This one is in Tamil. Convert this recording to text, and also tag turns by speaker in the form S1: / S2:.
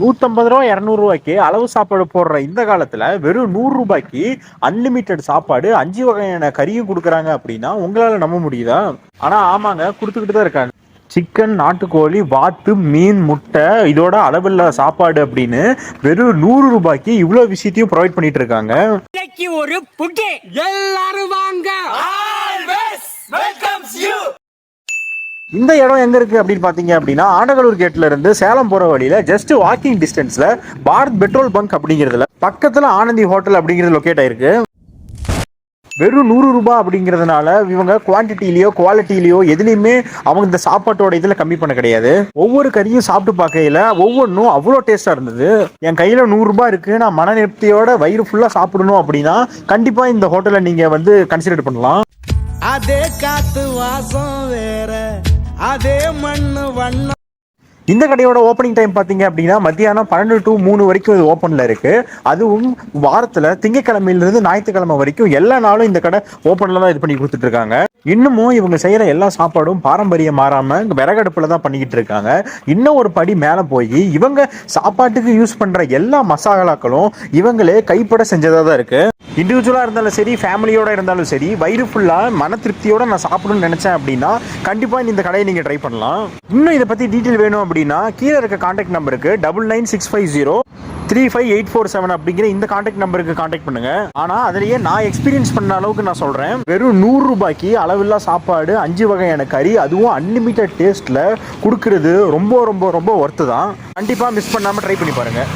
S1: நூற்றம்பது ரூபா இரநூறுவாய்க்கு அளவு சாப்பாடு போடுற இந்த காலத்தில் வெறும் நூறு ரூபாய்க்கு அன்லிமிட்டெட் சாப்பாடு அஞ்சு வகையான கறியும் கொடுக்குறாங்க அப்படின்னா உங்களால் நம்ப முடியுதா? ஆனால் ஆமாங்க கொடுத்துக்கிட்டு தான் இருக்காங்க. சிக்கன் நாட்டுக்கோழி வாத்து மீன் முட்டை இதோட அளவில்லா சாப்பாடு அப்படின்னு வெறும் நூறு ரூபாய்க்கு இவ்வளோ விஷயத்தையும் ப்ரொவைட் பண்ணிட்டு இருக்காங்க.
S2: ஒரு புட்டி எல்லாரும் வாங்க.
S1: இந்த இடம் எங்க இருக்கு அப்படின்னு பாத்தீங்க அப்படின்னா ஆண்டகலூர் கேட்ல இருந்து சேலம் போற வழியில ஜஸ்ட் வாக்கிங் டிஸ்டன்ஸ்ல பாரத் பெட்ரோல் பங்க் அப்படிங்கிறதுல பக்கத்துல ஆனந்தி ஹோட்டல் அப்படிங்கிறது லொக்கேட் ஆயிருக்கு. வெறும் நூறு ரூபாய் அப்படிங்கிறதுனால இவங்க குவான்டிட்டிலேயோ குவாலிட்டிலேயோ எதுலேயுமே அவங்க இந்த சாப்பாட்டோட இதில் கம்மி பண்ண கிடையாது. ஒவ்வொரு கறியும் சாப்பிட்டு பார்க்கையில் ஒவ்வொன்றும் அவ்வளோ டேஸ்ட்டாக இருந்தது. என் கையில் நூறுரூபா இருக்குது நான் மன திருப்தியோட வயிறு ஃபுல்லாக சாப்பிடணும் அப்படின்னா கண்டிப்பாக இந்த ஹோட்டலை நீங்கள் வந்து கன்சிடர் பண்ணலாம்.
S3: அதே காத்து வாசம் வேற. அதே மண்ணு வண்ணம்.
S1: இந்த கடையோட ஓப்பனிங் டைம் பார்த்தீங்க அப்படின்னா மத்தியானம் பன்னெண்டு டு மூணு வரைக்கும் இது ஓப்பனில் இருக்குது அதுவும் வாரத்தில் திங்கக்கிழமையிலிருந்து ஞாயிற்றுக்கிழமை வரைக்கும் எல்லா நாளும் இந்த கடை ஓப்பனில் தான் இது பண்ணி கொடுத்துட்ருக்காங்க இன்னமும் இவங்க செய்கிற எல்லா சாப்பாடும் பாரம்பரியம் மாறாமல் விறகடுப்பில் தான் பண்ணிக்கிட்டு இருக்காங்க. இன்னும் ஒரு படி மேலே போய் இவங்க சாப்பாட்டுக்கு யூஸ் பண்ணுற எல்லா மசாலாக்களும் இவங்களே கைப்பட செஞ்சதாக தான் இருக்குது இண்டிவிஜுவலாக இருந்தாலும் சரி ஃபேமிலியோடு இருந்தாலும் சரி வயிறு ஃபுல்லாக மன திருப்தியோட நான் சாப்பிடணும்னு நினச்சேன் அப்படின்னா கண்டிப்பாக இந்த கடையை நீங்கள் ட்ரை பண்ணலாம். இன்னும் இதை பற்றி டீட்டெயில் வேணும் அப்படின்னா கீழே இருக்க காண்டாக்ட் நம்பருக்கு double nine six five zero three five eight four seven அப்படிங்கிற இந்த காண்டாக்ட் நம்பருக்கு காண்டாக்ட் பண்ணுங்க. ஆனால் அதுலேயே நான் எக்ஸ்பீரியன்ஸ் பண்ண அளவுக்கு நான் சொல்கிறேன் வெறும் நூறு ரூபாய்க்கு அளவில்லா சாப்பாடு அஞ்சு வகையான கறி அதுவும் அன்லிமிட்டட் டேஸ்ட்டில் கொடுக்கறது ரொம்ப ரொம்ப ரொம்ப ஒர்த்து தான். கண்டிப்பாக மிஸ் பண்ணாமல் ட்ரை பண்ணி பாருங்கள்